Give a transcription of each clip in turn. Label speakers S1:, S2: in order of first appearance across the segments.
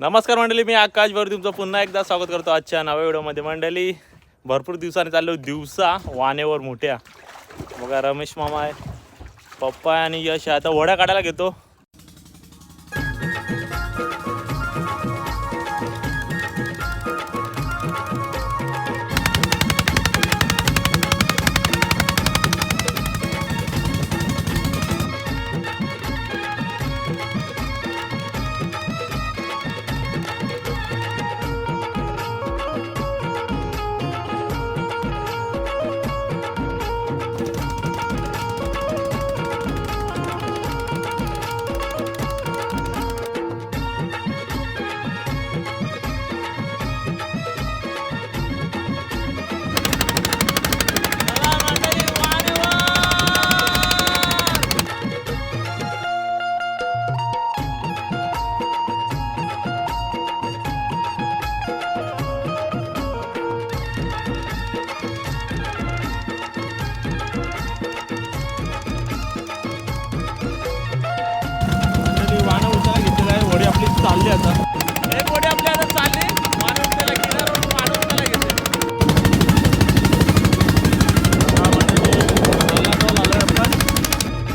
S1: नमस्कार मंडळी मी आकाश भर तुमचं पुन्हा एकदा स्वागत करतो आजच्या नव्या व्हिडिओमध्ये. मंडळी भरपूर दिवसांनी चाललो दिवसा वानेवर मोठ्या. बघा रमेश मामा आहे पप्पा आहे आणि यश आहे. आता वड्या काढायला घेतो.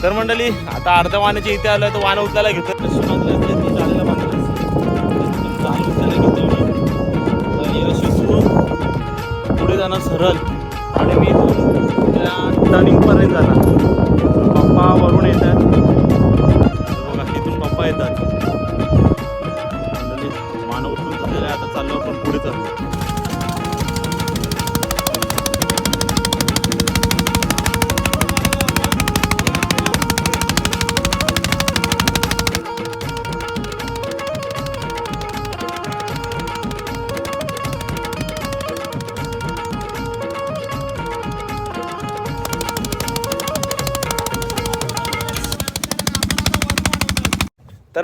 S1: तर मंडळी आता अर्ध्या वाण्याच्या इथे आलं तर वाणं उचलायला घेतो पुढे जाणार सरळ. आणि मी इथून त्या टर्निंगपर्यंत जाणार. पप्पा वरून येतात.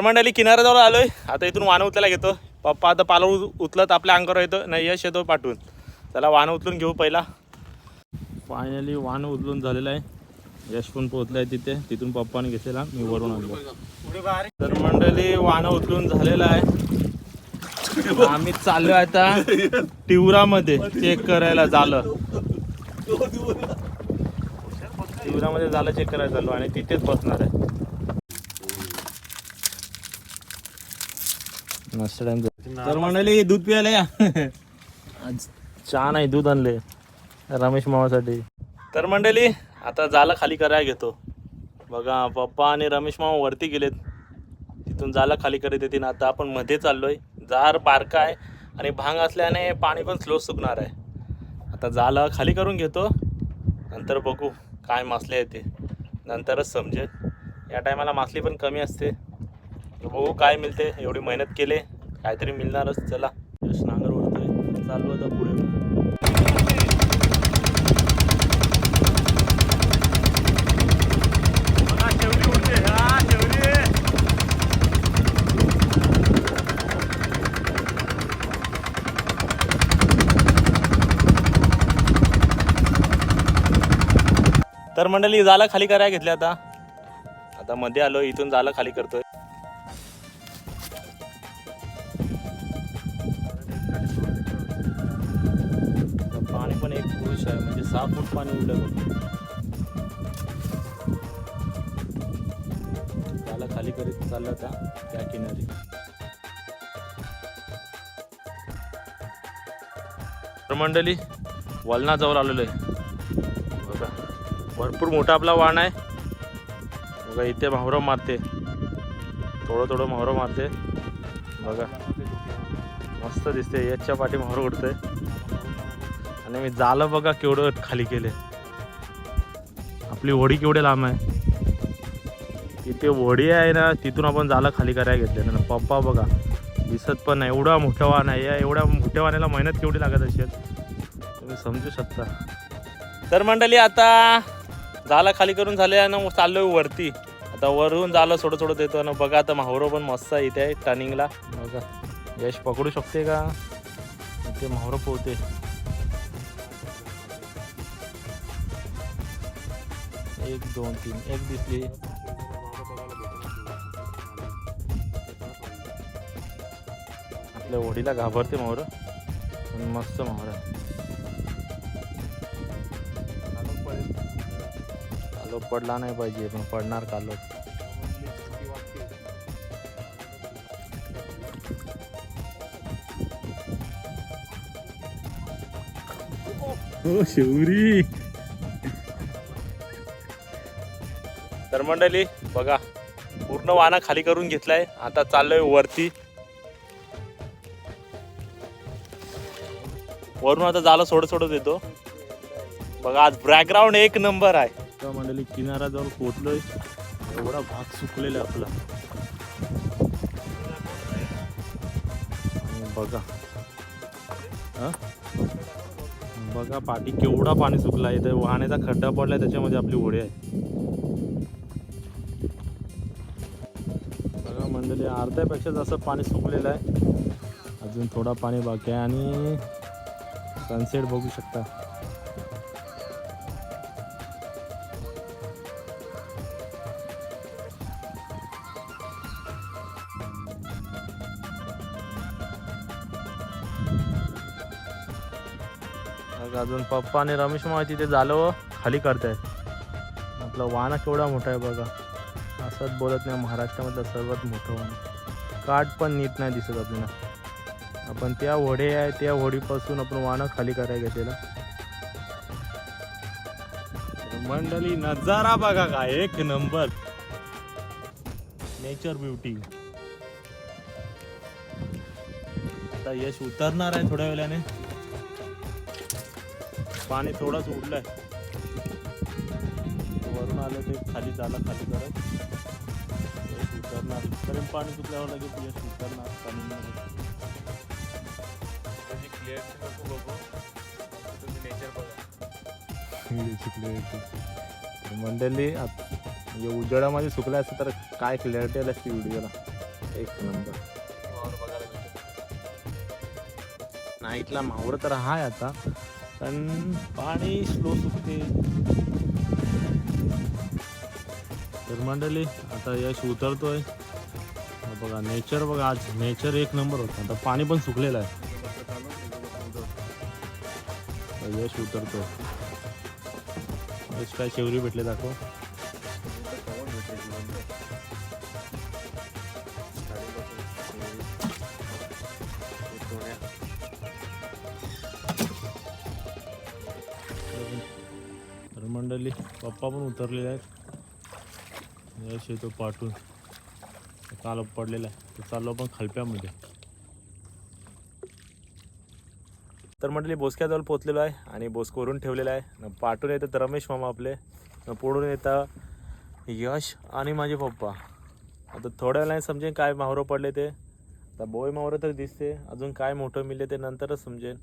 S1: तर मंडळी किनाऱ्याजवळ आलोय. आता इथून वाहनं उचलायला घेतो. पप्पा आता पालव उचलत आपल्या अंगावर येतो. नाही यश येतो पाठवून. त्याला वाहनं उचलून घेऊ पहिला. फायनली वाहनं उचलून झालेलं आहे. यश पण पोहोचलं आहे तिथे. तिथून पप्पाने घेतलेला. मी वरून आणलो. तर मंडळी उचलून झालेलं आहे. आम्ही चाललो आता टिवरामध्ये. चेक करायला झालं. टिवरामध्ये झालं चेक करायला चाललो आणि तिथेच बसणार आहे. मस्त टाइम तर म्हणाले दूध प्यायला या. आज चहा नाही दूध आणले रमेश मामासाठी. तर मंडळी आता जालं खाली करायला घेतो. बघा पप्पा आणि रमेश मामा वरती गेलेत. तिथून जालं खाली करत येतील. आता आपण मध्ये चाललोय. जार बारका आहे आणि भांग असल्याने पाणी पण स्लो सुकणार आहे. आता जालं खाली करून घेतो. नंतर बघू काय मासले येते. नंतरच समजेल. या टायमाला मासली पण कमी असते. बघू काय मिळते. एवढी मेहनत केले काहीतरी मिळणारच. चला यश नांगर ओढतोय. चालू आता पुढे. तर मंडळी झाला खाली करायला घेतले आता. आता मध्ये आलो इथून झालं खाली करतोय. पाणी उडलं त्याला खाली करीत चाललं होता त्या किनारी. तर मंडळी वलनाजवळ आलेलो आहे. बघा भरपूर मोठा आपला वाण आहे. बघा इथे म्हावरं मारते. थोडं थोडं मावरं मारते. बघा. मस्त दिसते याच्या पाठी मावरं उडतंय. आणि मी जालं बघा केवढं खाली केले. आपली होडी केवढे लांब आहे. इथे होडी आहे ना तिथून आपण जालं खाली करायला घेतले ना. पप्पा बघा दिसत पण नाही. एवढा मोठा वाहन आहे. या एवढ्या मोठ्या वाहनाला मेहनत केवढी लागत असेल? तुम्ही समजू शकता. तर मंडळी आता झालं खाली करून झाले ना मग चाललोय वरती. आता वरून झालं थोडं थोडं देतो ना बघा आता माहुरो पण मस्त आहे इथे टर्निंगला बघा. यश पकडू शकते का? इथे माहुरो पोहते. एक दोन तीन. एक दिसली. आपल्या ओढीला घाबरते पण मस्त मोहर आहे. कालोख पडला. नाही पाहिजे पण पडणार कालोख. हो शिवरी. तर मंडळी बघा पूर्ण वाना खाली करून घेतलाय. आता चाललोय वरती. वरून आता झालं सोडत सोडत येतो. बघा आज बॅकग्राऊंड एक नंबर आहे. मंडळी किनारा जाऊन पोचलोय एवढा भाग सुकलेला आहे आपला. बघा. बघा पाठी केवढा पाणी सुकला आहे इथे वाहण्याचा खड्डा पडलाय त्याच्यामध्ये आपली होडी आहे. अर्ध्यापेक्षा जास्त पाणी सुकलेलं आहे. अजून थोडा पाणी बाकी आहे आणि सनसेट बघू शकता. अजून पप्पा आणि रमेश माहिती तिथे झालं हो, खाली करतायत. आपला वाना केवढा मोठा आहे बघा. असंच बोलत नाही महाराष्ट्रामधलं सर्वात मोठं वाण काठ पण नीट नाही दिसत आपल्याला. आपण त्या होडे आहे त्या होडीपासून आपण वाणं खाली करायला घेतलेला. मंडळी नजारा बघा का एक नंबर. नेचर ब्युटी आता यश उतरणार आहे थोड्या वेळाने. पाणी थोडंच उडलंय. वरून आलं ते खाली झालं खाली करत. उतरणार इथपर्यंत पाणी सुटल्यावर लगेच यश उतरणार पाणी मंडळी आत- म्हणजे उजेडामध्ये सुकलं असतं तर काय क्लॅरिटी आली असती व्हिडिओला? एक नंबर. नाईटला मावळ तर हाय आता पण पाणी स्लो सुकते तर मंडळी आता यश उतरतोय. बघा नेचर बघा आज नेचर एक नंबर होता. आता पाणी पण सुकलेलं आहे. यश उतरतो यश काय शेवरी भेटले दाखव. तर मंडळी पप्पा पण उतरलेले आहेत. यश येतो पाठून काल पडलेला आहे. तर चाललो पण खलप्यामध्ये. तर म्हटले बोसक्याजवळ पोचलेलो आहे आणि बोसकोरून ठेवलेला आहे. पाठून येतात रमेश मामा आपले पुढून येतं यश आणि माझे पप्पा. आता थोड्या वेळाने समजेन काय मावरं पडले ते. आता बोय मावरं तर दिसते. अजून काय मोठं मिळले ते नंतरच समजेन.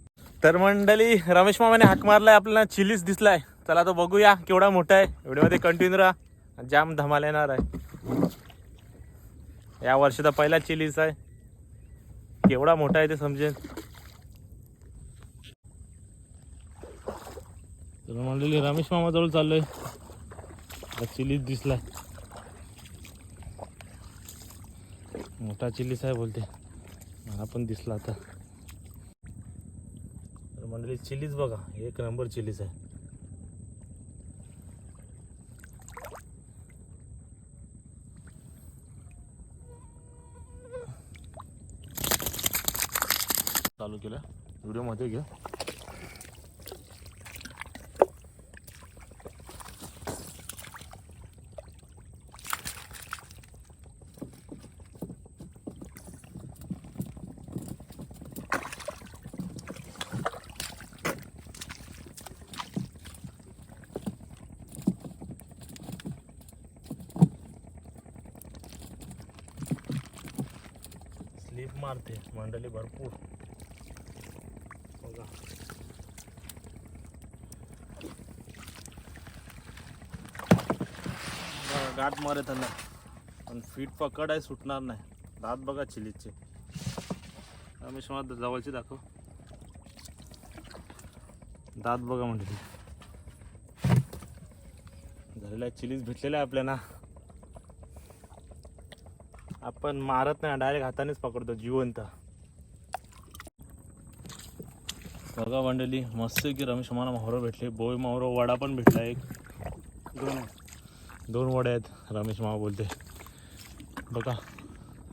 S1: तर मंडळी रमेश मामाने हाक मारलाय. आपल्याला चिलीच दिसलाय. चला आता बघूया केवढा मोठा आहे. व्हिडिओमध्ये कंटिन्यू राहा. जाम धमाल येणार आहे. या वर्षाचा पहिला चिलीच आहे. केवढा मोठा आहे ते समजेल तर म्हणलेली रमेश मामा जवळ चाललोय चिलीच दिसलाय. मोठा चिलीच आहे बोलते. मला पण दिसला आता. तर मंडळी चिलीच बघा. एक नंबर चिलीच आहे. चालू केला. व्हिडिओमध्ये घ्या मारते. मंडळी भरपूर. बघा. गाठ मारे त्यांना पण फीट पकड आहे सुटणार नाही. दात बघा चिलीचे. रमेश मला जवळची दाखव. दात बघा म्हणजे झालेला चिलीज भेटलेला आहे आपल्याला. आपण मारत नाही डायरेक्ट हातानेच पकडतो जिवंत. बघा मंडळी मस्त की रमेश मला मावरं भेटले. बोय मावर वडा पण भेटला एक.
S2: दोन
S1: दोन वडे आहेत रमेश मामा बोलते. बघा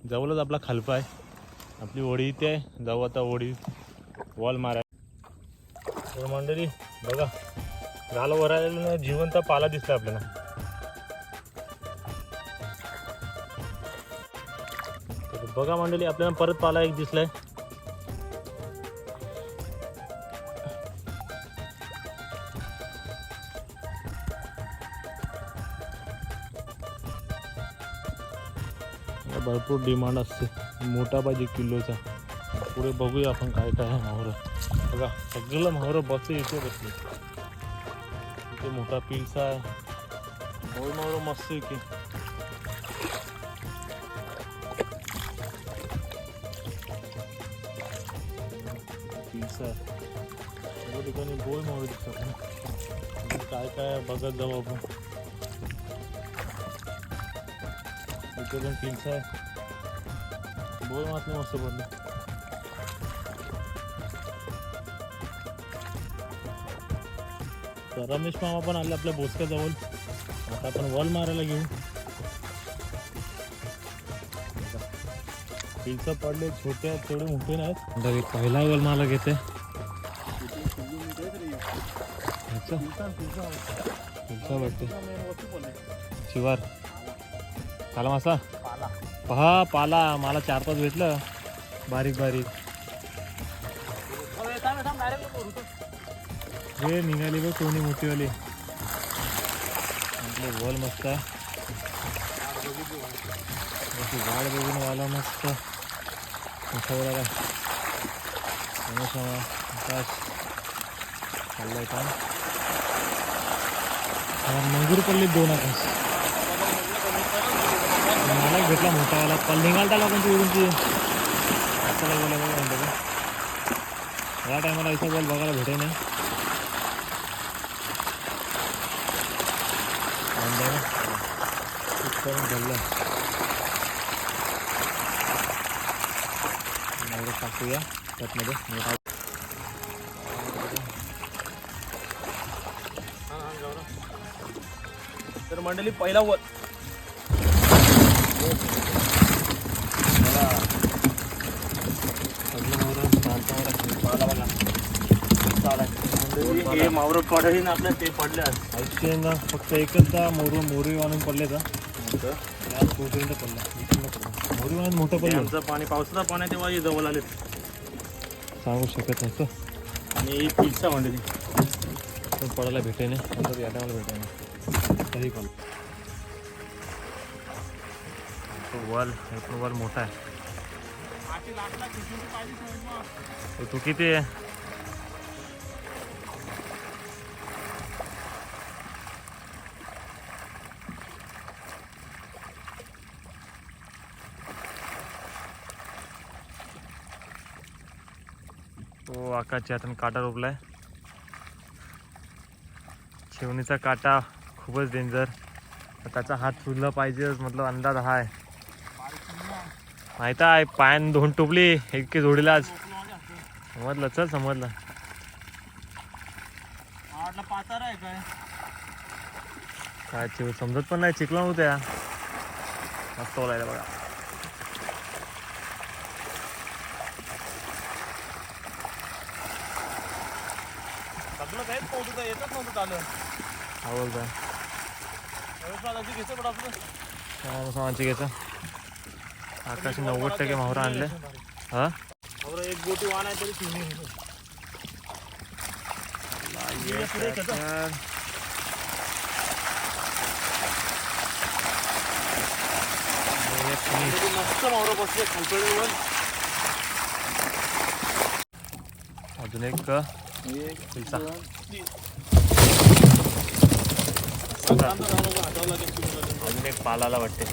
S1: जवळच आपला खालपा आहे. आपली ओढी इथे आहे. जाऊ आता ओढी वॉल माराय तर मंडळी बघा गाल वरायला जिवंत पाला दिसला आपल्याला. तर बघा मंडळी आपल्याला परत पाला एक दिसलाय. भरपूर डिमांड असते. मोठा पाहिजे किलोचा. पुढे बघूया आपण काय काय आहे माहोरं. बघा सगळं माहोरं बसते इथे बसले. इथे मोठा पिलसा आहे. मोर माहोरं मस्त इथे. की पिलसा आहे. सर्व ठिकाणी बोल माहोरं दिसतात काय काय बघत जाऊ आपण. इथे पण पिलसा आहे. बोल मासले मस्त पडले तर रमेश मामा पण आले आपल्या बोसक्याजवळ आता आपण वॉल मारायला घेऊ पिलचं पडले छोटे आहेत तेवढे मोठे नाहीत पहिला वॉल मारा घेते वाटते शिवार काला मासा? पहा पाला. मला चार पाच भेटलं. बारीक बारीक. हे निघाली बघ कोणी मोठीवाली. आपले बॉल मस्त. झाड बघून वाला मस्त. मामा आकाश चाललंय हा, मंगूर पडले दोन आकाश. मला भेटला मोठा वाला. पल निघाल त्याला पण ती ती चला बोला बघा म्हणतो का या टायमाला इथं बॉल बघायला भेटे नाही धरलं टाकूया त्यातमध्ये. मोठा तर मंडळी पहिला वर. मावरं पडही ना आपल्या ते पडले
S2: ऐकते ना फक्त एकच दा मोरू मोरी आणून पडले का आज पडला. इकडनं पडला. मोरी आणून मोठं पडलं.
S1: आमचं पाणी पावसाचं पाणी तेव्हा हे जवळ आले
S2: सांगू शकत नसतं
S1: आणि पिझ्झा मंडळी
S2: पण पडायला भेटे नाही नंतर या टायमाला भेटे नाही तरी पण.
S1: तो वॉल हे पण वॉल मोठा आहे. तू किती आहे? तो आकाशच्या हाताने काटा रोपलाय. शिवणीचा काटा खूपच डेंजर त्याचा हात फुलला पाहिजेच म्हटलं अंदाज हा आहे माहीत आहे पायान दोन टोपली एक जोडीलाच समजलं चल समजलं. काय? चिव समजत पण नाही चिकला होत्या. मस्त बोलायला बघा सगळं काहीच नव्हतं येतच नव्हतं आलं हा घ्यायचं सामानची घ्यायचं आकाश नव्वद टक्के माहुरा आणले हा एक गोटी वाण आहे तरी अजून एक. अजून एक पालाला वाटते.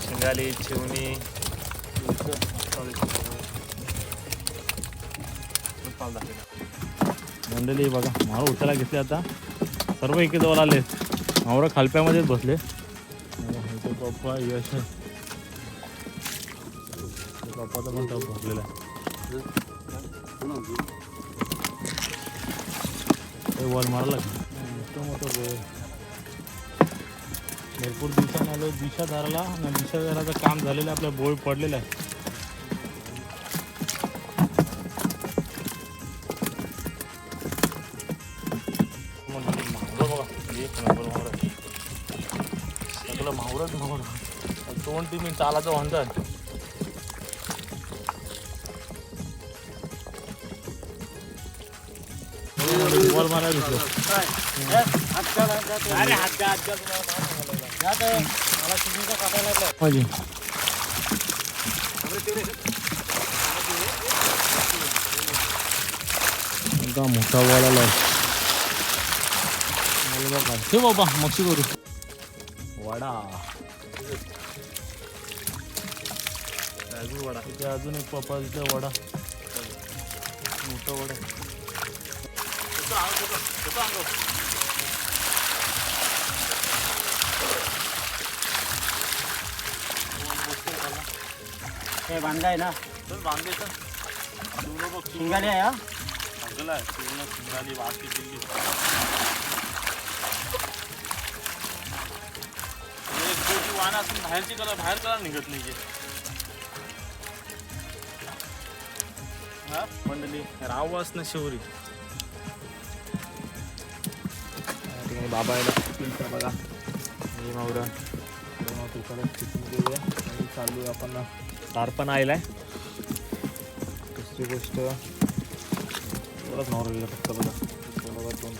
S1: शिंगाली चिवणी. मंडळी बघा मावळं उचला घेतले आता. सर्व एके जवळ आले. मावळं खालप्यामध्येच बसले. पप्पा यश. पप्पाचा पण टप भरलेला आहे. वॉल मारला मोठं मोठं भरपूर दिवसांनी आलो दिशा धरला आणि दिशा धराचं काम झालेलं आहे. आपल्या बोळ पडलेला आहे. मावरं बघा. एक नंबर मी आहे. चालाचं म्हणतात. दुसरं पाहिजे. एकदा मोठा हे बाबा मक्षी करू. वडा. अजून वडा इथे अजून एक पप्पा वडा. मोठा वडा.
S3: हे बांधाय ना?
S1: शिवलं बघ
S3: शिंगाले आहे हा?
S1: चांगलं आहे शिवलं शिंगाली वाकी दिल्ली एक छोटी वाहन असून बाहेरची कला बाहेर कला निघत नाही हा. मंडळी ना शिवरी. ठिकाणी बाबा पिंपळा बघा. हे मावरा आणि चालू आपण तार पण आलेला आहे दुसरी गोष्ट एवढंच नॉर्मल फक्त बघा. बघा दोन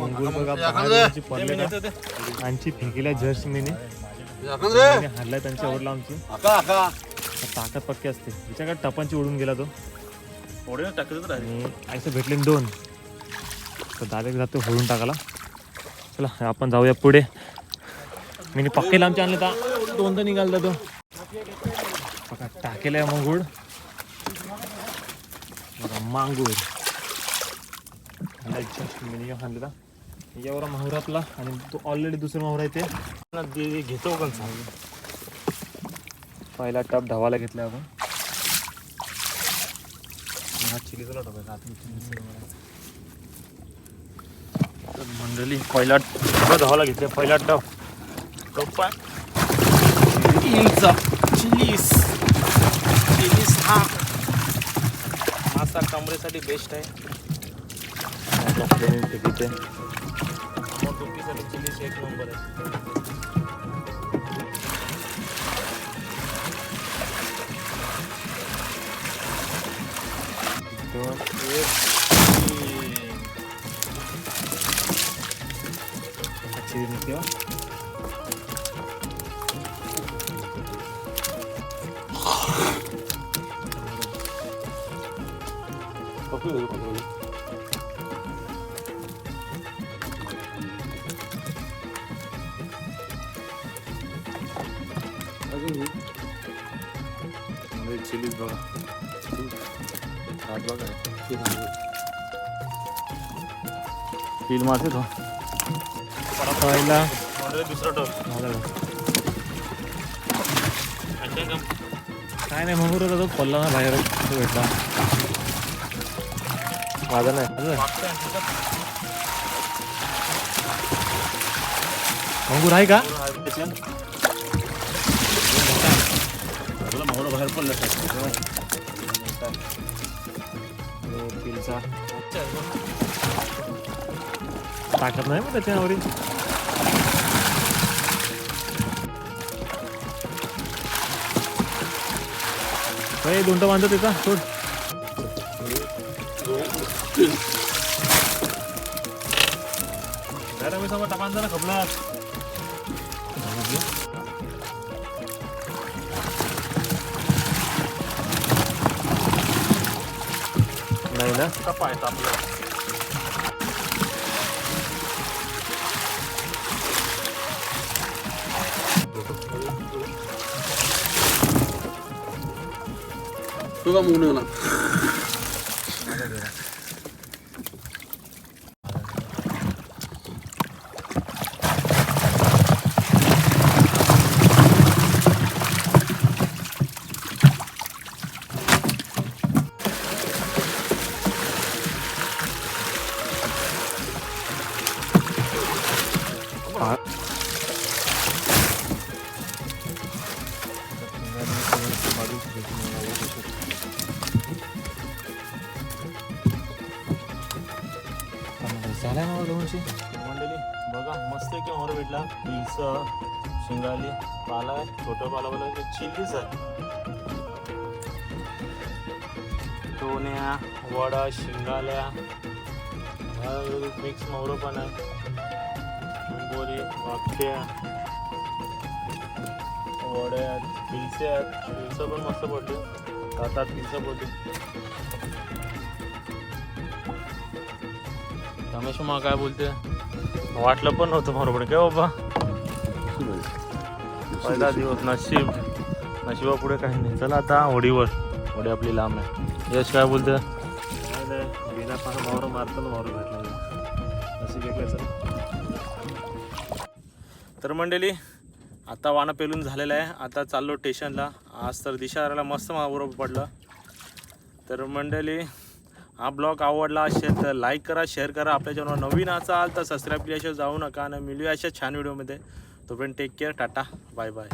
S1: मंगूर बघा आमची फिंकीला जर्सी मीने हल्ला त्यांच्या ओढला आमची. ताकद पक्की असते. तिच्याकडे टपांची उडून गेला तो. आणि असं भेटले दोन. तर दादा जातो होळून टाकायला. चला आपण जाऊया पुढे. मी पक्के लांबचे आणले तर दोन तर निघालता तो. बघा टाकेला आहे मंगूळ. बघा मांगूळ. मिनी आणलेला. एवढा माहुरातला आणि तो ऑलरेडी दुसरा माहुरा आहे ते. घेतो पण सांग पहिला टप ढवाला घेतला आपण. हा चिलीचा टप आहे मंडळी पहिला टप धावाला घेतला पहिला टप. टप चिलीचा चिलीस. चिलीस हा. मासा कमरेसाठी बेस्ट आहे. टोपीसाठी चिलीस एक नंबर आहे. 드릴게요. 아, 그래, 내가 가져가지. 나중에. 오늘 진리 들어가. 다 들어가요. 뒤에 다 들어가. 일만 해서. पहिला दुसरा काय नाही मग होता तो पडला ना बाहेर. भेटला. माझा नाही मंगूर आहे का? मावळं बाहेर पडलं पिलचा. ताकद नाही मग त्याच्यावरील दोन बांधतो त्याचा सोड मी समोर टपांचा ना खपला नाही ना कपा आहे
S4: तुझा मूग निघाला
S2: बारीक झालाय ना दोनशे
S1: मंडळी बघा, मस्त की पिल्स, शिंगाली, पाला आहे, छोटं पाला पाला वडा मिक्स मोर पण आहे. बोरी वाक्या. वड्या पिलसे आहेत. पिलस पण मस्त पडली रमेश मग काय बोलते वाटलं पण नव्हतं बरोबर. काय बाबा? पहिला दिवस नशीब. नशिबा काही नाही. चला आता होडीवर. होडी आपली लांब आहे. यश काय बोलते
S2: काय बिना पाहा मावर मारताना मावरं भेटला असं भेटल्याचं
S1: तर मंडळी आता वाणं पेलून झालेलं आहे. आता चाललो स्टेशनला आज तर दिशा मस्त बरोबर पडलं. तर मंडळी हा ब्लॉग आवडला असेल तर लाईक करा शेअर करा. आपल्या चॅनल नवीन असाल तर सबस्क्राईब केल्याशिवाय जाऊ नका. आणि मिळूया अशा छान व्हिडिओमध्ये. तोपर्यंत take care tata. Bye bye